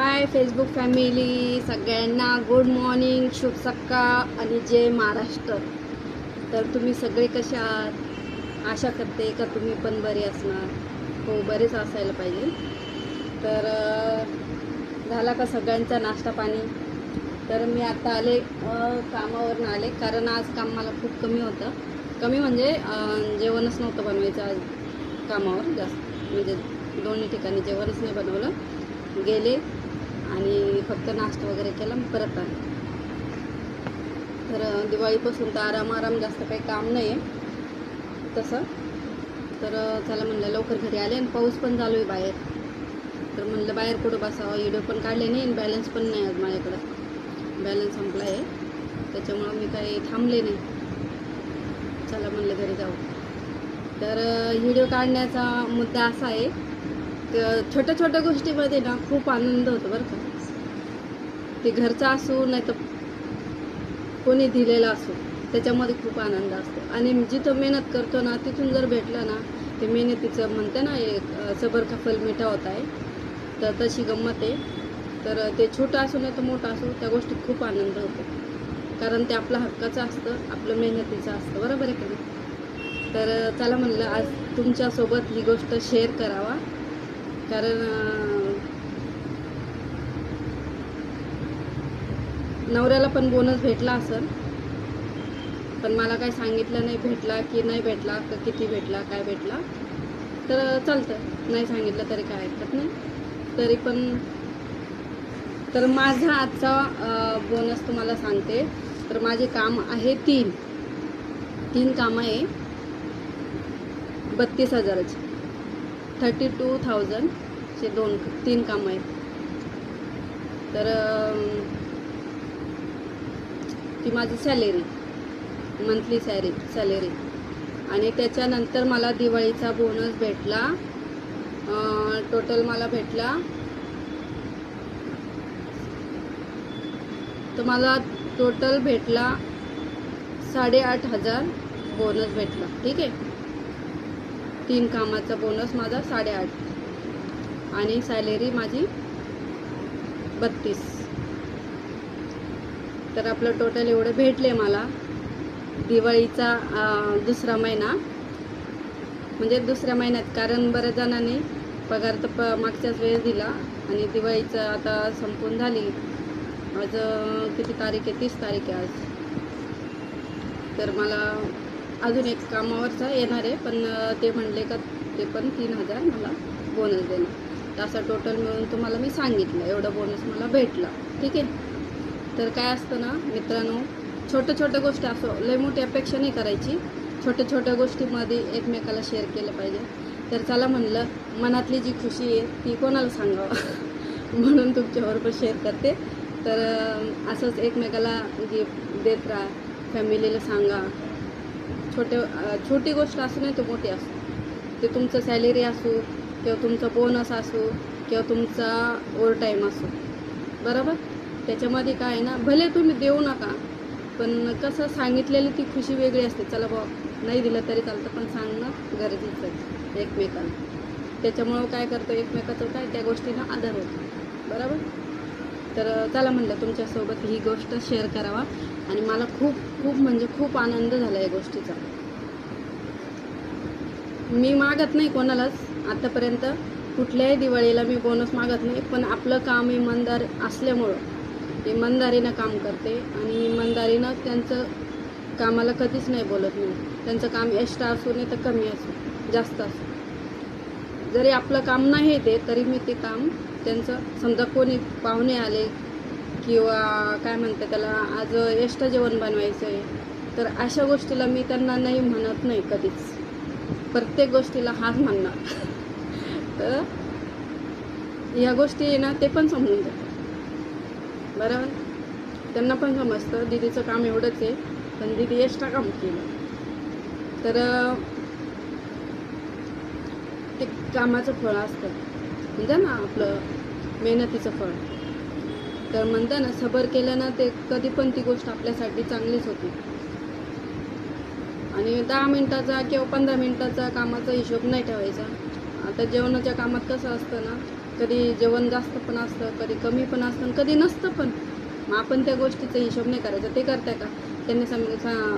हाय Facebook family सगळ्यांना good morning शुभ सकाळ आणि जय महाराष्ट्र. तर तुम्ही सगळे कसे आहात? आशा करते का तुम्ही पण बरे असणार? हो बरेच असायला पाहिजे. तर झाला का सगळ्यांचा नाश्ता पाणी? तर मी आता आले कामावरून आले कारण आज काम मला खूप कमी होतं. कमी म्हणजे जेवणच नव्हतं बनवायचं आज कामावर जास्त. म्हणजे दोन्ही ठिकाणी जेवणच नाही बनवलं. गेले आणि फक्त नाश्ता वगैरे केला मग परत आले. तर दिवाळीपासून तर आराम आराम जास्त काही काम नाही आहे तसं. तर चला म्हणलं लवकर घरी आले आणि पाऊस पण चालू आहे बाहेर. तर म्हणलं बाहेर कुठं बसावं? व्हिडिओ पण काढले नाही आणि बॅलन्स पण नाही आज माझ्याकडं. बॅलन्स संपला आहे त्याच्यामुळं मी काही थांबले नाही. चला म्हणलं घरी जाऊ. तर व्हिडिओ काढण्याचा मुद्दा असा आहे छोट्या छोट्या गोष्टीमध्ये ना खूप आनंद होतो बरं का. ते घरचा असो नाही तर कोणी दिलेला असो त्याच्यामध्ये खूप आनंद असतो. आणि जिथं मेहनत करतो ना तिथून जर भेटलं ना ते मेहनतीचं म्हणते ना एक सबर का फल मिठा होत आहे तर तशी गंमत आहे. तर ते छोटं असो नाही तर मोठं असो त्या गोष्टीत खूप आनंद होतो. कारण ते आपलं हक्काचं असतं आपलं मेहनतीचं असतं बरोबर आहे का तर चला म्हणलं आज तुमच्यासोबत ही गोष्ट शेअर करावा. कारण नवऱ्याला पण बोनस भेटला असेल. पण मला काय सांगितलं नाही भेटला की नाही भेटला का किती भेटला काय भेटला. तर चालतं नाही सांगितलं तरी काय हरकत नाही. तरी पण तर माझा आजचा बोनस तुम्हाला सांगते. तर माझे काम आहे तीन. तीन कामं आहे. बत्तीस हजाराची. थर्टी टू थाउजंडचे दोन तीन कामं आहेत. तर ती माझी सॅलेरी मंथली सॅरी सॅलेरी. आणि त्याच्यानंतर मला दिवाळीचा बोनस भेटला टोटल मला भेटला तर मला टोटल भेटला साडेआठ हजार बोनस भेटला. ठीक आहे? तीन कामाचा बोनस माझा साडेआठ. आणि सॅलरी माझी बत्तीस. तर आपलं टोटल एवढं भेटले मला. दिवाळीचा दुसरा महिना. म्हणजे दुसऱ्या महिन्यात कारण बऱ्याच जणांनी पगार तर प मागच्याच वेळेस दिला आणि दिवाळीचं आता संपून झाली. आज किती तारीख आहे? तीस तारीख आहे आज. तर मला अजून एक कामावरचा येणार आहे पण ते म्हणले का ते पण तीन हजार मला बोनस देणार. तर असं टोटल मिळून तुम्हाला मी सांगितलं एवढा बोनस मला भेटला. ठीक आहे? तर काय असतं ना मित्रांनो छोट्या छोट्या गोष्टी असो लय मोठी अपेक्षा नाही करायची. छोट्या छोट्या गोष्टीमध्ये एकमेकाला शेअर केलं पाहिजे. तर चला म्हणलं मनातली जी खुशी आहे ती कोणाला सांगावं? म्हणून तुमच्याबरोबर शेअर करते. तर असंच एकमेकाला गिफ्ट देत राहा फॅमिलीला सांगा. छोटे छोटी गोष्ट असू नाही तर मोठी असो. ते तुमचं सॅलरी असू किंवा तुमचा बोनस असू किंवा तुमचा ओव्हर टाईम असो. बरोबर? त्याच्यामध्ये काय आहे ना भले तुम्ही देऊ नका पण कसं सांगितलेली ती खुशी वेगळी असते. चला बा नाही दिलं तरी चालतं पण सांगणं गरजेचं आहे एकमेकांना त्याच्यामुळं काय करतो एकमेकाचं काय त्या गोष्टीनं आदर होतो. बरोबर? तर चला म्हणलं तुमच्यासोबत ही गोष्ट शेअर करावा. आणि मला खूप खूप म्हणजे खूप आनंद झाला या गोष्टीचा. मी मागत नाही कोणालाच आतापर्यंत. कुठल्याही दिवाळीला मी बोनस मागत नाही पण आपलं काम इमानदार असल्यामुळं इमानदारीनं काम करते आणि इमानदारीनं त्यांचं कामाला कधीच नाही बोलत नाही त्यांचं काम एक्स्ट्रा असू नाही तर कमी असू जास्त असू जरी आपलं काम नाही ते तरी मी ते काम त्यांचं समजा कोणी पाहुणे आले किंवा काय म्हणतात त्याला आज एक्स्ट्रा जेवण बनवायचं आहे तर अशा गोष्टीला मी त्यांना नाही म्हणत नाही कधीच. प्रत्येक गोष्टीला हाच म्हणणार. तर या गोष्टी आहे ना ते पण समजून जातात. बरोबर? त्यांना पण समजतं दीदीचं काम एवढंच आहे पण दीदी एक्स्ट्रा काम केलं. तर ते कामाचं फळ असतं. म्हणजे ना आपलं मेहनतीचं फळ. तर म्हणता ना सबर केलं ना ते कधी पण ती गोष्ट आपल्यासाठी चांगलीच होती. आणि दहा मिनटाचा किंवा पंधरा मिनटाचा कामाचा हिशोब नाही ठेवायचा. आता जेवणाच्या कामात कसं असतं ना कधी जेवण जास्त पण असतं कधी कमी पण असतं आणि कधी नसतं पण. मग आपण त्या गोष्टीचा हिशोब नाही करायचा. ते करताय का? त्यांनी सम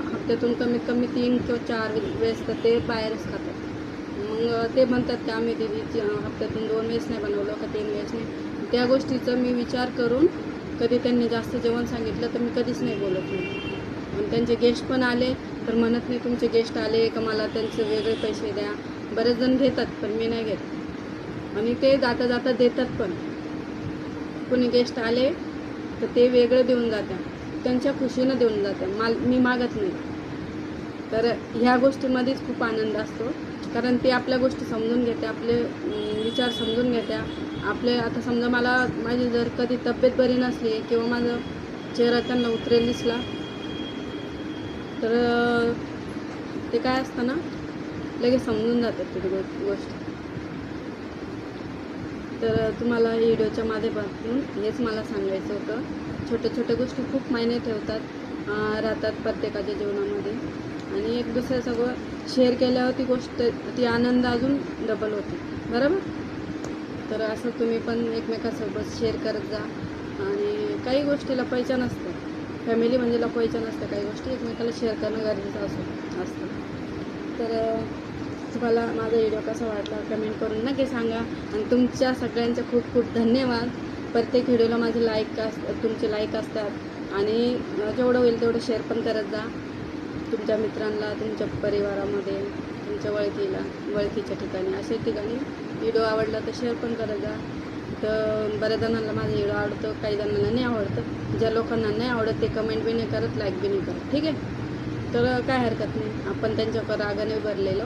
हप्त्यातून कमीत कमी तीन किंवा चार वेळेस तर ते बाहेरच खातात. मग ते म्हणतात की आम्ही दिदी हप्त्यातून दोन वेळेस नाही बनवलं का तीन वेळेस नाही. त्या गोष्टीचा मी विचार करून कधी त्यांनी जास्त जेवण सांगितलं तर मी कधीच नाही बोलत नाही. आणि त्यांचे गेस्ट पण आले तर म्हणत नाही तुमचे गेस्ट आले का मला त्यांचे वेगळे पैसे द्या. बरेच जण घेतात पण मी नाही घेत. आणि ते जाता जाता देतात पण. कोणी गेस्ट आले तर ते वेगळं देऊन जातात. त्यांच्या खुशीनं देऊन जातात. माल मी मागत नाही. तर ह्या गोष्टीमध्येच खूप आनंद असतो. कारण ते आपल्या गोष्टी समजून घेते आपले विचार समजून घेत्या आपले आता समजा मला माझी जर कधी तब्येत बरी नसली किंवा माझं चेहरा त्यांना उतरेल दिसला तर ते काय असतं ना लगेच समजून जातात ती गो- गोष्ट. तर तुम्हाला व्हिडिओच्या माध्यमातून हेच मला सांगायचं होतं. छोट्या छोट्या गोष्टी खूप मायने ठेवतात राहतात प्रत्येकाच्या जीवनामध्ये. आणि एक दुसऱ्या सगळं शेअर केल्यावर ती गोष्ट ती आनंद अजून डबल होते. बरोबर? तर असं तुम्ही पण एकमेकासोबत शेअर करत जा. आणि काही गोष्टीला पैसा नसतं फॅमिली म्हणजे लपवायच्या नसतं काही गोष्टी एकमेकाला शेअर करणं गरजेचं असं असतं. तर तुम्हाला माझा व्हिडिओ कसा वाटला कमेंट करून नक्की सांगा. आणि तुमच्या सगळ्यांचे खूप खूप धन्यवाद. प्रत्येक व्हिडिओला माझे लाईक अस तुमचे लाईक असतात. आणि जेवढं होईल तेवढं शेअर पण करत जा. तुमच्या मित्रांना तुमच्या परिवारामध्ये तुमच्या वळखीला वळखीच्या ठिकाणी अशा ठिकाणी व्हिडिओ आवडला तर शेअर पण करत जा तर बऱ्याच जणांना माझा व्हिडिओ आवडतो काही जणांना नाही आवडतं. ज्या लोकांना नाही आवडत ते कमेंट बी नाही करत लाईक बी नाही करत. ठीक आहे? तर काय हरकत नाही. आपण त्यांच्यावर रागाने भरलेलो.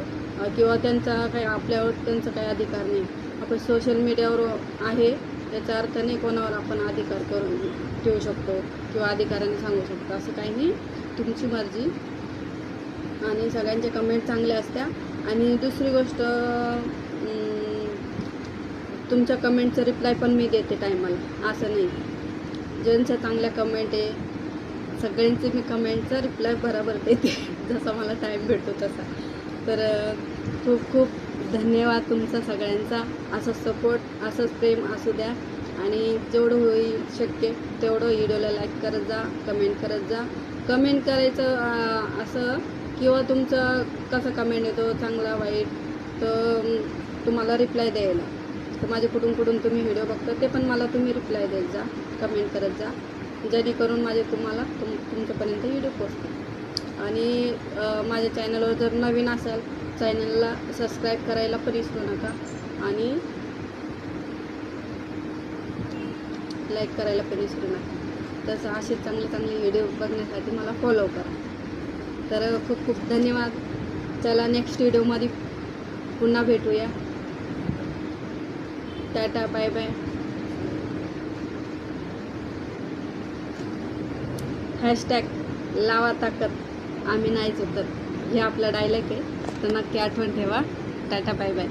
किंवा त्यांचा काही आपल्यावर त्यांचा काही अधिकार नाही. आपण सोशल मीडियावर आहे याचा अर्थ नाही कोणावर आपण अधिकार करून ठेवू शकतो किंवा अधिकाराने सांगू शकतो. असं काही नाही. तुमची मर्जी. आणि सगळ्यांचे कमेंट चांगल्या असत्या. आणि दुसरी गोष्ट तुमच्या कमेंटचं रिप्लाय पण मी देते टायमाला. असं नाही. ज्यांच्या चांगल्या कमेंट आहे सगळ्यांचे मी कमेंटचा रिप्लाय बरोबर देते. जसा मला टाईम भेटतो तसा. तर खूप खूप धन्यवाद तुमचा सगळ्यांचा. असं सपोर्ट असंच प्रेम असू द्या. आणि जेवढं होईल शक्य तेवढं व्हिडिओला लाईक करत जा कमेंट करत जा. कमेंट करायचं असं किंवा तुमचं कसं कमेंट येतो चांगला वाईट तर तुम्हाला रिप्लाय द्यायला. तर माझे कुठून कुठून तुम्ही व्हिडिओ बघता ते पण मला तुम्ही रिप्लाय देत जा कमेंट करत जा. जेणेकरून माझे तुम्हाला तुम तुमच्यापर्यंत व्हिडिओ पोचतो आणि माझ्या चॅनलवर जर नवीन असाल चॅनलला सबस्क्राईब करायला पण विसरू नका. आणि लाईक करायला पण विसरू नका. तसं असे चांगले चांगले व्हिडिओ बघण्यासाठी मला फॉलो करा. तर खूप खूप धन्यवाद. चला नेक्स्ट व्हिडिओमध्ये पुन्हा भेटूया. Tata bye bye. हॅशटॅग लावा ताकद. आम्ही नाहीच उतर हे आपला डायलॉग आहे. तर नक्की आठवण ठेवा. Tata bye bye.